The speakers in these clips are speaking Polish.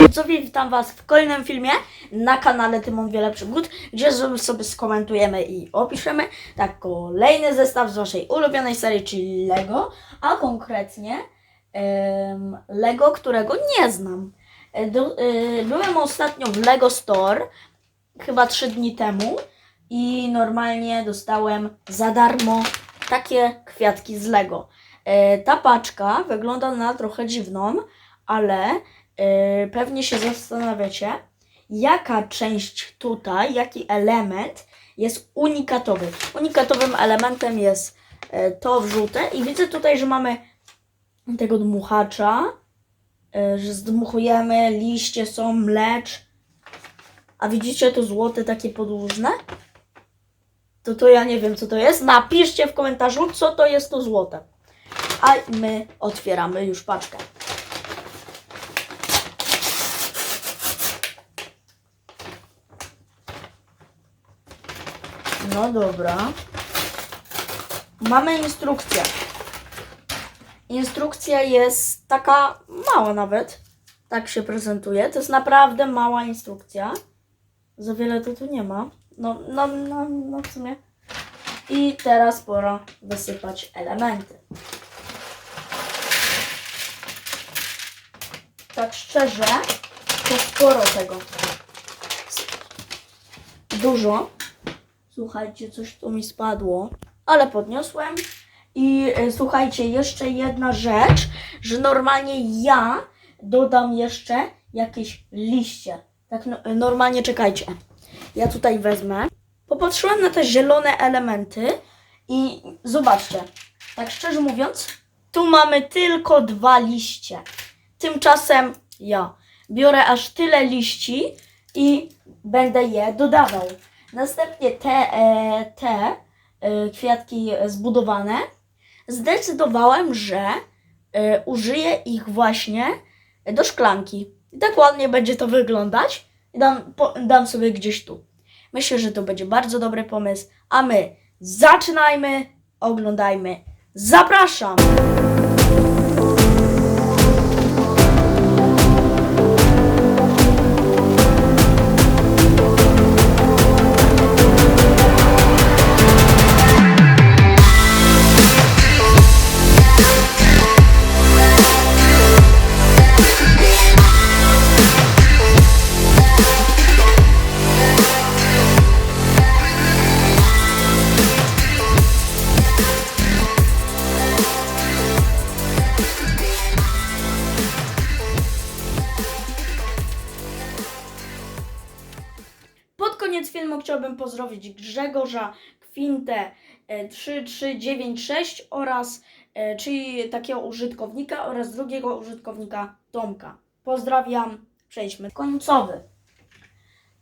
Widzowie, witam Was w kolejnym filmie na kanale Tymon Wiele Przygód, gdzie sobie skomentujemy i opiszemy tak kolejny zestaw z Waszej ulubionej serii, czyli Lego, a konkretnie em, Lego, którego nie znam. E, Do, e, byłem ostatnio w Lego Store, chyba 3 dni temu i normalnie dostałem za darmo takie kwiatki z Lego. E, Ta paczka wygląda na trochę dziwną, ale pewnie się zastanawiacie, jaka część tutaj, jaki element jest unikatowy. Unikatowym elementem jest e, to w żółte i widzę tutaj, że mamy tego dmuchacza, e, że zdmuchujemy, liście są, mlecz. A widzicie to złote takie podłużne? To to ja nie wiem co to jest. Napiszcie w komentarzu co to jest to złote. A my otwieramy już paczkę. No dobra. Mamy instrukcję. Instrukcja jest taka mała nawet. Tak się prezentuje. To jest naprawdę mała instrukcja. Za wiele to tu nie ma. No, no, no, no w sumie. I teraz pora wysypać elementy. Tak szczerze, to sporo tego. Dużo. Słuchajcie, coś tu mi spadło, ale podniosłem. I e, słuchajcie, jeszcze jedna rzecz, że normalnie ja dodam jeszcze jakieś liście. Tak no, normalnie czekajcie. Ja tutaj wezmę. Popatrzyłem na te zielone elementy i zobaczcie. Tak szczerze mówiąc, tu mamy tylko dwa liście. Tymczasem ja biorę aż tyle liści i będę je dodawał. Następnie te, e, te e, kwiatki zbudowane zdecydowałem, że e, użyję ich właśnie do szklanki. I tak ładnie będzie to wyglądać. Dam, po, dam sobie gdzieś tu. Myślę, że to będzie bardzo dobry pomysł. A my zaczynajmy, oglądajmy. Zapraszam! Filmu chciałbym pozdrowić Grzegorza Kwintę e, 3396 oraz e, czyli takiego użytkownika oraz drugiego użytkownika Tomka. Pozdrawiam. Przejdźmy. Końcowy.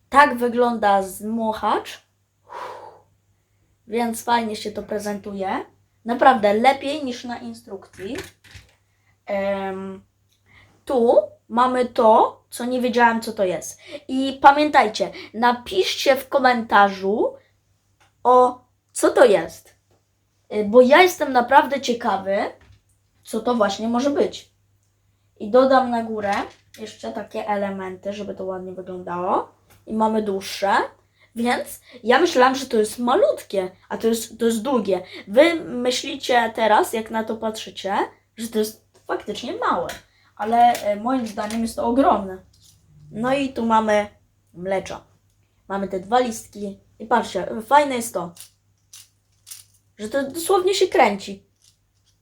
Tak wygląda zmuchacz. Więc fajnie się to prezentuje. Naprawdę lepiej niż na instrukcji. Em, tu mamy to, co nie wiedziałem, co to jest. I pamiętajcie, napiszcie w komentarzu o co to jest. Y, Bo ja jestem naprawdę ciekawy, co to właśnie może być. I dodam na górę jeszcze takie elementy, żeby to ładnie wyglądało. I mamy dłuższe. Więc ja myślałam, że to jest malutkie, a to jest, to jest długie. Wy myślicie teraz, jak na to patrzycie, że to jest faktycznie małe. Ale e, moim zdaniem jest to ogromne. No i tu mamy mlecza. Mamy te dwa listki. I patrzcie, fajne jest to, że to dosłownie się kręci.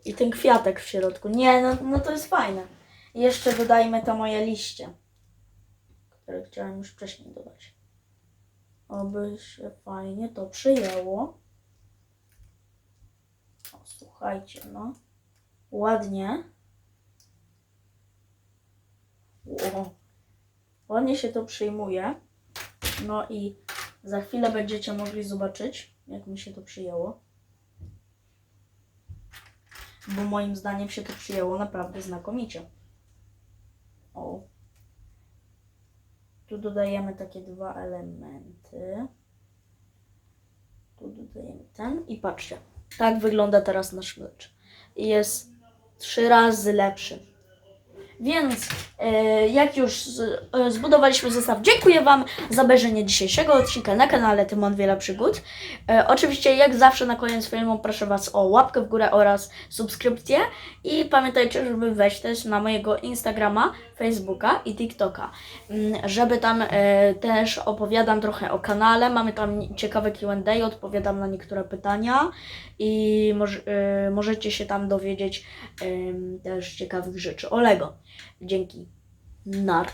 I ten kwiatek w środku. Nie, no, no to jest fajne. Jeszcze dodajmy to moje liście, które chciałem już wcześniej dodać. Oby się fajnie to przyjęło. O, słuchajcie, no. Ładnie. Ładnie się to przyjmuje. No i za chwilę będziecie mogli zobaczyć, jak mi się to przyjęło. Bo moim zdaniem się to przyjęło naprawdę znakomicie. O. Tu dodajemy takie dwa elementy. Tu dodajemy ten i patrzcie. Tak wygląda teraz nasz mlecz. Jest trzy razy lepszy. Więc e, jak już e, zbudowaliśmy zestaw, dziękuję Wam za obejrzenie dzisiejszego odcinka na kanale Tymon Wiele Przygód. E, oczywiście, jak zawsze na koniec filmu proszę Was o łapkę w górę oraz subskrypcję i pamiętajcie, żeby wejść też na mojego Instagrama, Facebooka i TikToka, Mm, żeby tam też opowiadam trochę o kanale, mamy tam ciekawe Q&A, odpowiadam na niektóre pytania i moż, możecie się tam dowiedzieć też ciekawych rzeczy o Lego. Dzięki. Nar.